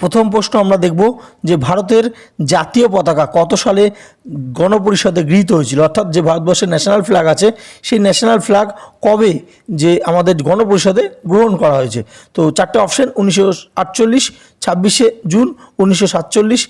প্রথম প্রশ্ন আমরা দেখব যে ভারতের জাতীয় পতাকা কত সালে গণপরিষদে গৃহীত হয়েছিল? অর্থাৎ যে ভারতবর্ষের ন্যাশনাল ফ্ল্যাগ আছে, সেই ন্যাশনাল ফ্ল্যাগ কবে যে আমাদের গণপরিষদে গ্রহণ করা হয়েছে? তো চারটে অপশন উনিশশো আটচল্লিশ, ছাব্বিশে জুন, উনিশশো সাতচল্লিশ,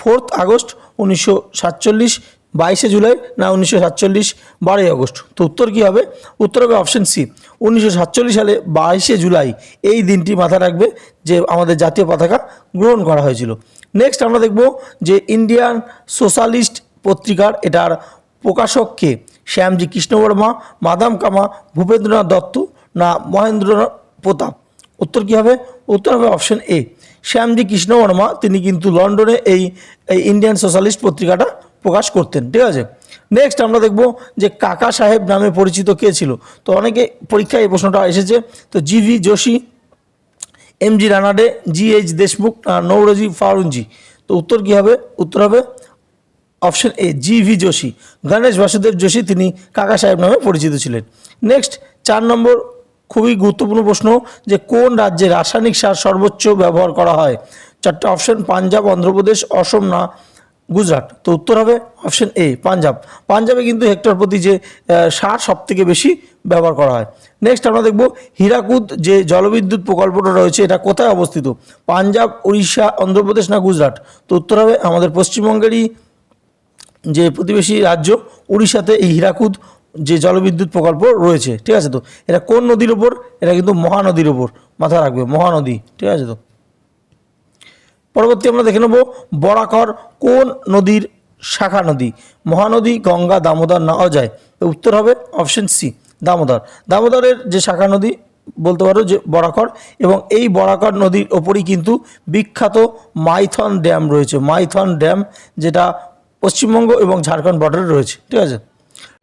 ফোর্থ আগস্ট, উনিশশো সাতচল্লিশ বাইশে জুলাই না উনিশশো সাতচল্লিশ বারোই আগস্ট। তো উত্তর কী হবে? উত্তর হবে অপশন সি উনিশশো সাতচল্লিশ সালে বাইশে জুলাই এই দিনটি মাথায় রাখবে যে আমাদের জাতীয় পতাকা গ্রহণ করা হয়েছিল। নেক্সট আমরা দেখব যে ইন্ডিয়ান সোশ্যালিস্ট পত্রিকার এটার প্রকাশককে শ্যামজি কৃষ্ণবর্মা, মাদাম কামা, ভূপেন্দ্রনাথ দত্ত না মহেন্দ্রনাথ প্রতাপ? উত্তর কী হবে? উত্তর হবে অপশন এ শ্যামজি কৃষ্ণবর্মা, তিনি কিন্তু লন্ডনে এই ইন্ডিয়ান সোশ্যালিস্ট পত্রিকাটা প্রকাশ করতেন, ঠিক আছে? নেক্সট আমরা দেখব যে কাকা সাহেব নামে পরিচিত কে ছিল? তো অনেকে পরীক্ষায় এই প্রশ্নটা এসেছে। তো G V Joshi M G Ranade G H Deshmukh Naoroji Furdunji. তো উত্তর কী হবে? উত্তর হবে option A G V Joshi. Ganesh Vasudev Joshi, তিনি কাকা সাহেব নামে পরিচিত ছিলেন। নেক্সট চার নম্বর খুবই গুরুত্বপূর্ণ প্রশ্ন যে কোন রাজ্যে রাসায়নিক সার সর্বোচ্চ ব্যবহার করা হয়? চারটে অপশন, পাঞ্জাব, অন্ধ্রপ্রদেশ, অসম না গুজরাট। তো উত্তর হবে অপশন এ পাঞ্জাব। পাঞ্জাবে কিন্তু হেক্টর প্রতি যে সার সব থেকে বেশি ব্যবহার করা হয়। নেক্সট আমরা দেখব হীরাকুদ যে জলবিদ্যুৎ প্রকল্পটা রয়েছে, এটা কোথায় অবস্থিত? পাঞ্জাব, উড়িষ্যা, অন্ধ্রপ্রদেশ না গুজরাট? তো উত্তর হবে আমাদের পশ্চিমবঙ্গেরই যে প্রতিবেশী রাজ্য, উড়িষ্যাতে এই হীরাকুদ যে জলবিদ্যুৎ প্রকল্প রয়েছে। ঠিক আছে তো? এটা কোন নদীর ওপর এটা কিন্তু মহানদীর ওপর মাথায় রাখবে, মহানদী। ঠিক আছে তো? পরবর্তী আমরা দেখে নেব বরাকর কোন নদীর শাখা নদী? মহানদী, গঙ্গা, দামোদর না অজয়? উত্তর হবে অপশন সি দামোদর। দামোদরের যে শাখা নদী, বলতে পারো যে বরাকর, এবং এই বরাকর নদীর ওপরই কিন্তু বিখ্যাত মাইথন ড্যাম রয়েছে। মাইথন ড্যাম, যেটা পশ্চিমবঙ্গ এবং ঝাড়খণ্ড বর্ডারে রয়েছে। ঠিক আছে?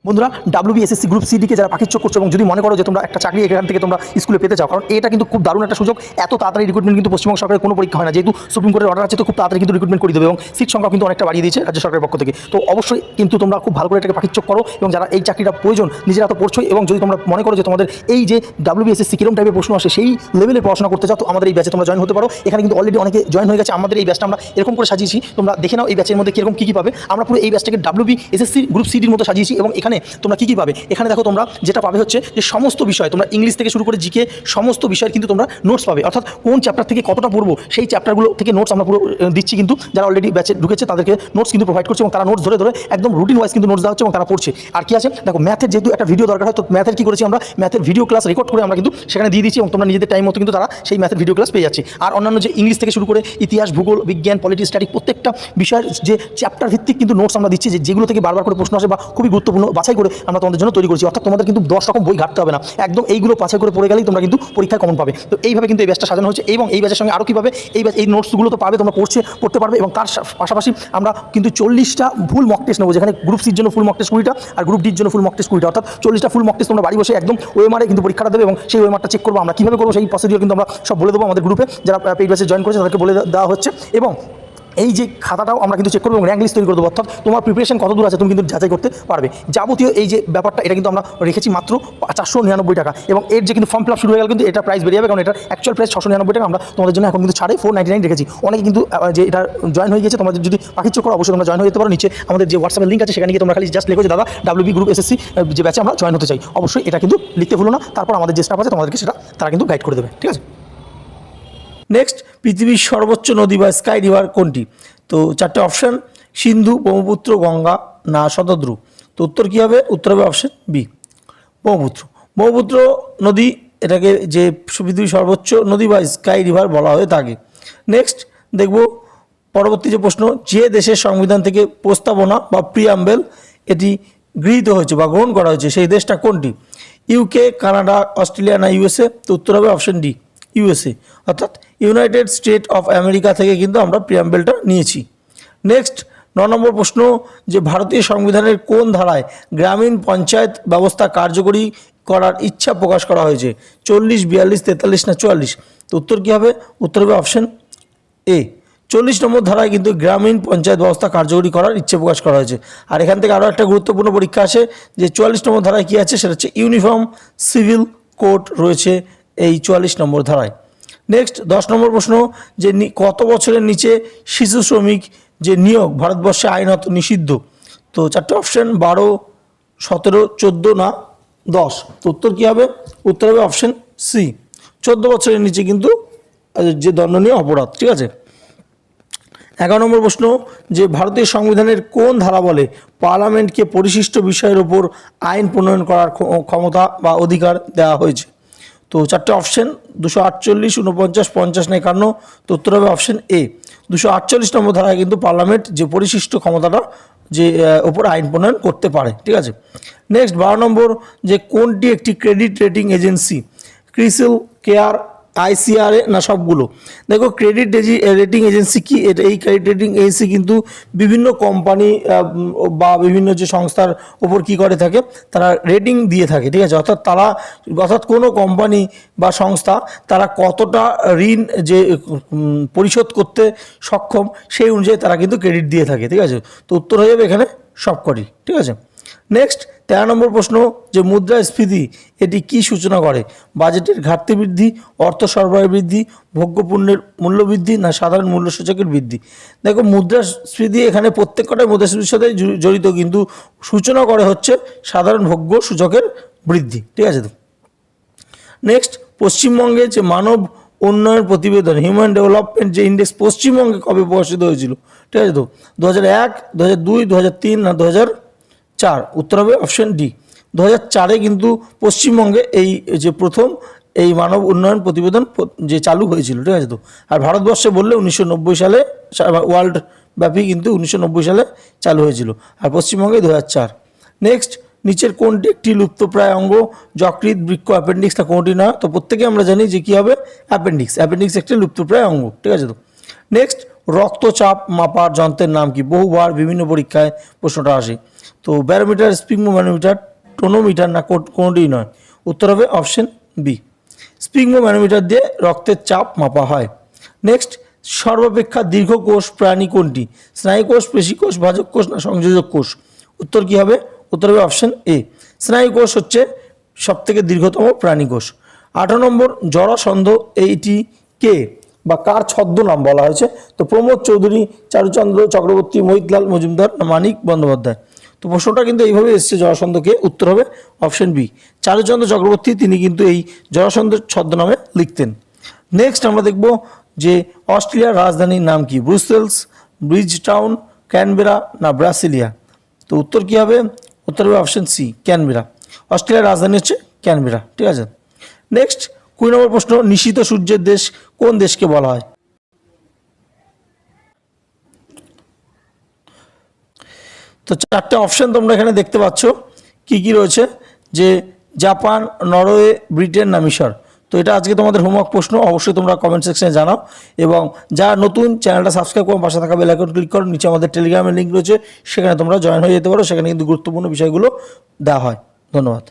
বন্ধুরা ডাব্লিউবিএসএসসি গ্রুপ সিডিকে যারা পাখির চোখ করছ এবং যদি মনে করো যে তোমরা একটা চাকরি এখান থেকে তোমরা স্কুলে পেতে চাও, কারণ এটা কিন্তু খুব দারুণ একটা সুযোগ। এত তাড়াতাড়ি রিক্রুটমেন্ট কিন্তু পশ্চিমবঙ্গ সরকারের কোনো পরীক্ষা হয় না। যেহেতু সুপ্রিম কোর্টের অর্ডার আছে, তো খুব তাড়াতাড়ি কিন্তু রিক্রুটমেন্ট করে দেবে এবং সিট সংখ্যা কিন্তু অনেকটা বাড়িয়ে দিয়েছে রাজ্য সরকারের পক্ষ থেকে। তো অবশ্যই কিন্তু তোমরা খুব ভালো করে এটাকে পাখির চোখ করো এবং যারা এই চাকরিটা প্রয়োজন, নিজেরা তো পড়ছোই এবং যদি তোমরা মনে করো যে তোমাদের এই যে ডাব্লিউবিএসএসসি কিরম টাইপের প্রশ্ন আসে, সেই লেভেলের পড়াশোনা করতে চাও, তো আমাদের এই ব্যাচে তোমরা জয়েন হতে পারো। এখানে কিন্তু অলরেডি অনেকে জয়েন হয়ে গেছে, আমাদের এই ব্যাচটা আমরা এরকম করে সাজিয়েছি। তোমরা দেখে নাও এই ব্যাচের মধ্যে কীরকম কী কী পাবে। আমরা পুরো এই ব্যাচটাকে ডাব্লিউবি এসএসসি গ্রুপ সিডির মতো সাজিয়েছি এবং এখানে তোমরা কী কী পাবে? এখানে দেখো তোমরা যেটা পাবে হচ্ছে যে সমস্ত বিষয়, তোমরা ইংলিশ থেকে শুরু করে জিকে সমস্ত বিষয়ের কিন্তু তোমরা নোটস পাবে। অর্থাৎ কোন চ্যাপ্টার থেকে কতটা পড়ব, সেই চ্যাপ্টারগুলো থেকে নোটস আমরা পুরো দিচ্ছি কিন্তু যারা অলরেডি ব্যাচে ঢুকেছে তাদেরকে নোটস কিন্তু প্রোভাইড করছে এবং তারা নোটস ধরে ধরে একদম রুটিন ওয়াইজ কিন্তু নোটস দেওয়া হচ্ছে এবং তারা পড়ছে। আর কি আছে? দেখো ম্যাথের যেহেতু একটা ভিডিও দরকার হয়, তো ম্যাথের কি করেছি আমরা? ম্যাথের ভিডিও ক্লাস রেকর্ড করে আমরা কিন্তু সেখানে দিয়ে দিচ্ছি এবং তোমরা নিজেদের টাইম মতো কিন্তু তারা সেই ম্যাথের ভিডিও ক্লাস পেয়ে যাচ্ছে। আর অন্যান্য যে ইংলিশ থেকে শুরু করে ইতিহাস, ভূগোল, বিজ্ঞান পলিটিক্স স্ট্যাটিক প্রত্যেকটা বিষয়ের যে চ্যাপ্টার ভিত্তিক কিন্তু নোটস আমরা দিচ্ছি যেগুলো থেকে বারবার করে প্রশ্ন আসে বা খুবই গুরুত্বপূর্ণ বাছাই করে আমরা তোমাদের জন্য তৈরি করছি। অর্থাৎ তোমাদের কিন্তু দশ রকম বই ঘাটতে হবে না। একদম এইগুলো বাছাই করে পড়ে গেলেই তোমরা কিন্তু পরীক্ষায় কমন পাবে। তো এইভাবে কিন্তু এই ব্যাচটা সাজানো হচ্ছে এবং এই ব্যাচের সঙ্গে আরও কীভাবে এই ব্যাচ এই নোটসগুলো তো পাবে, তোমরা পড়ছে পড়তে পারবে এবং তার পাশাপাশি আমরা কিন্তু চল্লিশটা ফুল মক টেস্ট নেব, যেখানে গ্রুপ সির জন্য ফুল মক টেস্ট কুড়িটা আর গ্রুপ ডির জন্য ফুল মক টেস্ট কুড়িটা। অর্থাৎ চল্লিশটা ফুল মক টেস্ট তোমরা বাড়ি বসে একদম ওএমআরে কিন্তু পরীক্ষাটা দেবে এবং সেই ওএমআরটা চেক করব আমরা। কীভাবে করব সেই প্রসিডিওর কিন্তু আমরা সব বলে দেবো আমাদের গ্রুপে যারা পেইড ব্যাচে জয়েন করেছে তাদেরকে বলে দেওয়া হচ্ছে এবং এই যে খাতাটাও আমরা কিন্তু চেক করব র্যাঙ্ক লিস্ট তৈরি করে দেবো, অর্থাৎ তোমার প্রিপারেশন কত দূর আছে তুমি কিন্তু যাচাই করতে পারবে। যাবতীয় এই যে ব্যাপারটা, এটা কিন্তু আমরা রেখেছি মাত্র চারশো নিরানব্বই টাকা এবং এর যে কিন্তু ফর্ম ফিল আপ শুরু হয়ে গেল কিন্তু এটা প্রাইস বেরিয়ে যাবে, কারণ এটা অ্যাকচুয়াল প্রাইস ছশো নিরানব্বই টাকা, আমরা তোমাদের জন্য এখন কিন্তু ছাড়ে ফোর নাইনটি নাইন রেখেছি। অনেকে কিন্তু যে এটা জয়েন হয়ে গেছে, তোমাদের যদি পাখি চোখ অবশ্যই তোমরা জয়েন হয়ে যেতে পারো। নিচে আমাদের যে হোয়াটসঅ্যাপের লিঙ্ক আছে, সেখানে গিয়ে তোমরা খালি জাস্ট লেখো যে, দাদা ডাব্লিউবি গ্রুপ এসএসসি যে ব্যাচে আমরা জয়েন হতে চাই। অবশ্যই এটা কিন্তু লিখতে ভুলো না। তারপর আমাদের যে স্টাফ আছে, তোমাদেরকে সেটা, তারা কিন্তু গাইড করে দেবে, ঠিক আছে? নেক্সট পৃথিবীর সর্বোচ্চ নদী বা স্কাই রিভার কোনটি? তো চারটে অপশন সিন্ধু, ব্রহ্মপুত্র, গঙ্গা, না শতদ্রু। তো উত্তর কী হবে? উত্তর হবে অপশন বি ব্রহ্মপুত্র। ব্রহ্মপুত্র নদী, এটাকে যে পৃথিবীর সর্বোচ্চ নদী বা স্কাই রিভার বলা হয়ে থাকে নেক্সট দেখব পরবর্তী যে প্রশ্ন, যে দেশের সংবিধান থেকে প্রস্তাবনা বা প্রিয়াম্বেল এটি গৃহীত হয়েছে বা গ্রহণ করা হয়েছে, সেই দেশটা কোনটি? ইউকে কানাডা অস্ট্রেলিয়া না ইউএসএ তো উত্তর হবে অপশন ডি ইউএসএ অর্থাৎ ইউনাইটেড স্টেট অফ আমেরিকা থেকে কিন্তু আমরা প্রিয়াম্বেলটা নিয়েছি। নেক্সট ন নম্বর প্রশ্ন, যে ভারতীয় সংবিধানের কোন ধারায় গ্রামীণ পঞ্চায়েত ব্যবস্থা কার্যকরী করার ইচ্ছা প্রকাশ করা হয়েছে? চল্লিশ, বিয়াল্লিশ, তেতাল্লিশ না চুয়াল্লিশ? তো উত্তর কী হবে? উত্তর হবে অপশন এ চল্লিশ নম্বর ধারায় কিন্তু গ্রামীণ পঞ্চায়েত ব্যবস্থা কার্যকরী করার ইচ্ছে প্রকাশ করা হয়েছে। আর এখান থেকে আরও একটা গুরুত্বপূর্ণ পরীক্ষা আসে, যে চুয়াল্লিশ নম্বর ধারায় কী আছে? সেটা হচ্ছে ইউনিফর্ম সিভিল কোড রয়েছে এই চুয়াল্লিশ নম্বর ধারায়। নেক্সট দশ নম্বর প্রশ্ন, যে কত বছরের নিচে শিশু শ্রমিক যে নিয়োগ ভারতবর্ষে আইনত নিষিদ্ধ? তো চারটে অপশন বারো, সতেরো, চোদ্দ না, দশ। তো উত্তর কী হবে? উত্তর হবে অপশন সি চোদ্দ বছরের নিচে কিন্তু যে দণ্ডনীয় অপরাধ, ঠিক আছে? এগারো নম্বর প্রশ্ন, যে ভারতীয় সংবিধানের কোন ধারা বলে পার্লামেন্টকে পরিশিষ্ট বিষয়ের ওপর আইন প্রণয়ন করার ক্ষমতা বা অধিকার দেওয়া হয়েছে? তো চারটে অপশন দুশো আটচল্লিশ উনপঞ্চাশ পঞ্চাশ না একান্ন, তো উত্তর হবে অপশন এ দুশো আটচল্লিশ নম্বর ধারায় কিন্তু পার্লামেন্ট যে পরিশিষ্ট ক্ষমতাটা, যে ওপর আইন প্রণয়ন করতে পারে, ঠিক আছে? নেক্সট বারো নম্বর, যে কোনটি একটি credit rating agency CRISIL CARE ICRA না সবগুলো। দেখো ক্রেডিট রেটিং এজেন্সি কি? এই ক্রেডিট রেটিং এজেন্সি কিন্তু বিভিন্ন কোম্পানি বা বিভিন্ন যে সংস্থার ওপর কি করে থাকে, তারা রেটিং দিয়ে থাকে, ঠিক আছে? অর্থাৎ তারা, অর্থাৎ কোনো কোম্পানি বা সংস্থা তারা কতটা ঋণ যে পরিশোধ করতে সক্ষম সেই অনুযায়ী তারা কিন্তু ক্রেডিট দিয়ে থাকে, ঠিক আছে? তো উত্তর হয়ে যাবে এখানে সবকটি, ঠিক আছে? নেক্সট তেরো নম্বর প্রশ্ন, যে মুদ্রাস্ফীতি, এটি কি সূচনা করে? বাজেটের ঘাটতি বৃদ্ধি, অর্থ সরবরাহ বৃদ্ধি ভোগ্যপণ্যের মূল্য বৃদ্ধি, না সাধারণ মূল্য সূচকের বৃদ্ধি? দেখো, মুদ্রাস্ফীতি এখানে প্রত্যেক কটাই মুদ্রাস্ফীতির সাথে জড়িত, কিন্তু সূচনা করে হচ্ছে সাধারণ ভোগ্য সূচকের বৃদ্ধি। ঠিক আছে তো? নেক্সট পশ্চিমবঙ্গে যে মানব উন্নয়ন প্রতিবেদন হিউম্যান ডেভেলপমেন্ট যে ইন্ডেক্স পশ্চিমবঙ্গে কবে প্রকাশিত হয়েছিল? ঠিক আছে তো? দু হাজার এক, দু হাজার দুই, দু হাজার তিন, না দু হাজার চার। উত্তর হবে অপশন ডি দু চারে কিন্তু পশ্চিমবঙ্গে এই যে প্রথম এই মানব উন্নয়ন প্রতিবেদন যে চালু হয়েছিল, ঠিক আছে তো? আর ভারতবর্ষে বললে উনিশশো নব্বই সালে ওয়ার্ল্ড ব্যাপী কিন্তু উনিশশো নব্বই সালে চালু হয়েছিল। আর পশ্চিমবঙ্গে দু হাজার চার। নেক্সট নিচের কোনটি একটি লুপ্তপ্রায় অঙ্গ? যকৃত বৃক্ষ অ্যাপেন্ডিক্সটা কোনটি না তো প্রত্যেকে আমরা জানি যে কী হবে অ্যাপেন্ডিক্স অ্যাপেন্ডিক্স একটি লুপ্তপ্রায় অঙ্গ, ঠিক আছে তো? নেক্সট রক্তচাপ মাপার যন্ত্রের নাম কি? বহুবার বিভিন্ন পরীক্ষায় প্রশ্নটা আসে। তো ব্যারোমিটার স্পিগমোম্যানোমিটার টোনোমিটার না কোনটিই নয়। উত্তর হবে অপশন বি। স্পিগমোম্যানোমিটার দিয়ে রক্তের চাপ মাপা হয়। নেক্সট, সর্বাপেক্ষা দীর্ঘ কোষ প্রাণী কোনটি? স্নায়ুকোষ পেশিকোষ ভাজক কোষ না সংযোজক কোষ? উত্তর কি হবে? উত্তর হবে অপশন এ। স্নায়ুকোষ হচ্ছে সব থেকে দীর্ঘতম প্রাণী কোষ। আঠারো নম্বর জরাসন্ধ এইটি কে? বা কার ছদ্মনাম বলা হয়েছে? তো প্রমোদ চৌধুরী, চারুচন্দ্র চক্রবর্তী, মোহিতলাল মজুমদার, মানিক বন্দ্যোপাধ্যায়। তো প্রশ্নটা কিন্তু এইভাবে এসছে জরাসন্ধকে উত্তর হবে অপশন বি। চারুচন্দ্র চক্রবর্তী, তিনি কিন্তু এই জরাসন্ধের ছদ্মনামে লিখতেন। নেক্সট আমরা দেখব যে অস্ট্রেলিয়ার রাজধানীর নাম কি? ব্রুসেলস ব্রিজ টাউন ক্যানবেরা না ব্রাসিলিয়া? তো উত্তর কি হবে? উত্তর হবে অপশন সি, ক্যানবেরা। অস্ট্রেলিয়ার রাজধানী হচ্ছে ক্যানবেরা, ঠিক আছে? নেক্সট কুড়ি নম্বর প্রশ্ন, নিশীত সূর্যের দেশ কোন দেশকে বলা হয়? তো চারটে অপশন তোমরা এখানে দেখতে পাচ্ছ। কি কি রয়েছে? যে জাপান, নরওয়ে, ব্রিটেন না মিশর। তো এটা আজকে তোমাদের হোমওয়ার্ক প্রশ্ন, অবশ্যই তোমরা কমেন্ট সেকশনে জানাও। এবং যারা নতুন চ্যানেলটা সাবস্ক্রাইব করো, পাশে থাকা বেল আইকন ক্লিক করো, নিচে আমাদের টেলিগ্রামের লিঙ্ক রয়েছে, সেখানে তোমরা জয়েন হয়ে যেতে পারো। সেখানে কিন্তু গুরুত্বপূর্ণ বিষয়গুলো দেওয়া হয়। ধন্যবাদ।